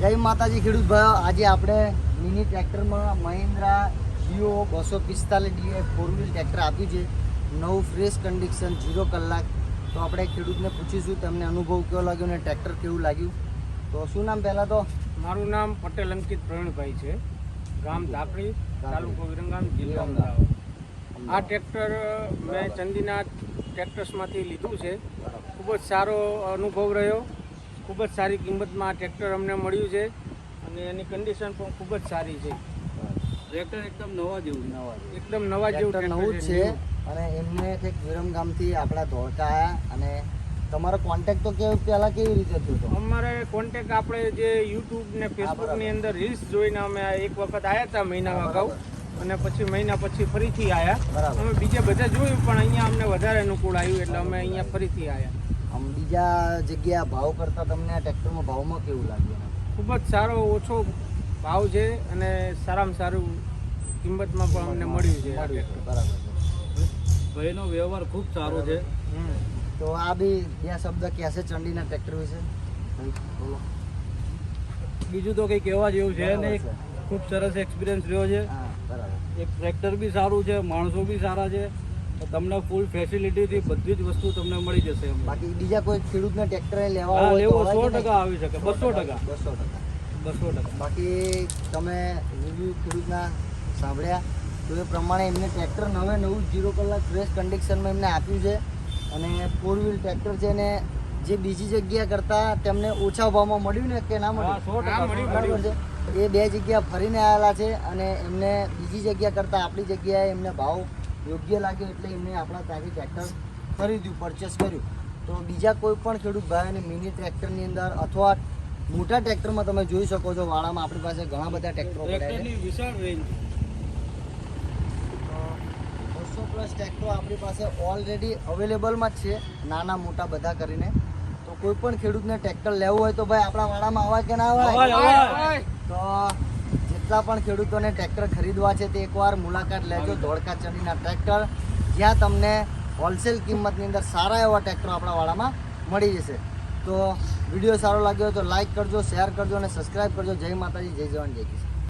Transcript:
જય માતાજી ખેડૂત ભાઈઓ. આજે આપણે મિની ટ્રેક્ટરમાં મહિન્દ્રા જીઓ બસો પિસ્તાલીસ ડીએ ફોર વ્હીલ ટ્રેક્ટર આપ્યું છે. નવું ફ્રેશ કન્ડિશન ઝીરો કલાક. તો આપણે ખેડૂતને પૂછીશું તમને અનુભવ કેવો લાગ્યો અને ટ્રેક્ટર કેવું લાગ્યું? તો શું નામ પહેલાં તો? મારું નામ પટેલ અંકિત પ્રવીણભાઈ છે. ગામ ધાકડી તાલુકો વિરંગામ જિલ્લો અમદાવાદ. આ ટ્રેક્ટર મેં ચંદીનાથ ટ્રેક્ટર્સમાંથી લીધું છે. ખૂબ જ સારો અનુભવ રહ્યો. ખૂબ જ સારી કિંમતમાં આ ટ્રેક્ટર અમને મળ્યું છે અને એની કન્ડિશન પણ ખૂબ જ સારી છે. ટ્રેક્ટર એકદમ નવા જેવું નવા એકદમ નવા જેવું નવું જ છે અને એમને કંઈક વિરમગામથી આપણા ધોળકા આવ્યા અને તમારો કોન્ટેક્ટ તો કેવું પહેલાં કેવી રીતે થયો હતો? અમારે કોન્ટેક્ટ આપણે જે યુટ્યુબ ને ફેસબુકની અંદર રીલ્સ જોઈને અમે એક વખત આવ્યા હતા મહિના અગાઉ. અને પછી મહિના પછી ફરીથી આવ્યા અમે બીજે બધા જોયું પણ અહીંયા અમને વધારે અનુકૂળ આવ્યું એટલે અમે અહીંયા ફરીથી આવ્યા આમ બીજા જગ્યા ભાવ કરતાં તમને આ ટ્રેક્ટરમાં ભાવમાં કેવું લાગ્યું ખૂબ જ સારો ઓછો ભાવ છે અને સારામાં સારું કિંમતમાં પણ અમને મળ્યું છે બરાબર ભાઈનો વ્યવહાર ખૂબ સારો છે. હમ. તો આ બી બે શબ્દ કહેશે ચંડીના ટ્રેક્ટર વિશે? બીજું તો કંઈ કહેવા જેવું છે નહીં. ખૂબ સરસ એક્સપિરિયન્સ રહ્યો છે. હા બરાબર. એક ટ્રેક્ટર બી સારું છે માણસો બી સારા છે. તમને ફૂલ ફેસિલિટીથી બધી જ વસ્તુ તમને મળી જશે બાકી બીજા કોઈ ખેડૂતને ટ્રેક્ટરે લેવા હોય તો લેવો સો ટકા આવી શકે બસો ટકા બસો ટકા. બસો ટકા. બાકી તમે રિવ્યુ ખેડૂતના સાંભળ્યા તો એ પ્રમાણે એમને ટ્રેક્ટર નવે નવું જીરો કલાક ફ્રેશ કન્ડિશનમાં એમને આપ્યું છે. અને ફોર વ્હીલ ટ્રેક્ટર છે ને જે બીજી જગ્યા કરતાં તેમને ઓછા ભાવમાં મળ્યું ને કે ના મળ્યું? મળ્યું, બરાબર છે. એ બે જગ્યા ફરીને આવેલા છે અને એમને બીજી જગ્યા કરતાં આપણી જગ્યાએ એમને ભાવ યોગ્ય લાગે એટલે એમને આપણા ત્યાંથી ટ્રેક્ટર ખરીદ્યું પરચેસ કર્યું. તો બીજા કોઈ પણ ખેડૂત ભાઈઓને મિની ટ્રેક્ટરની અંદર અથવા મોટા ટ્રેક્ટરમાં તમે જોઈ શકો છો વાડામાં આપણી પાસે ઘણા બધા ટ્રેક્ટરો વિશાળ રેન્જ બસો પ્લસ ટ્રેક્ટરો આપણી પાસે ઓલરેડી અવેલેબલમાં જ છે નાના મોટા બધા કરીને. તો કોઈ પણ ખેડૂતને ટ્રેક્ટર લેવું હોય તો ભાઈ આપણા વાડામાં આવાય કે ના અવાય, અવાય. તો જેટલા પણ ખેડૂતોને ટ્રેક્ટર ખરીદવા છે તે એકવાર મુલાકાત લેજો. ધોળકા ચડીના ટ્રેક્ટર. જ્યાં તમને હોલસેલ કિંમતની અંદર સારા એવા ટ્રેક્ટરો આપણા વાડામાં મળી જશે. તો વીડિયો સારો લાગ્યો તો લાઈક કરજો, શેર કરજો અને સબસ્ક્રાઈબ કરજો. જય માતાજી, જય જવાન, જય કિસાન.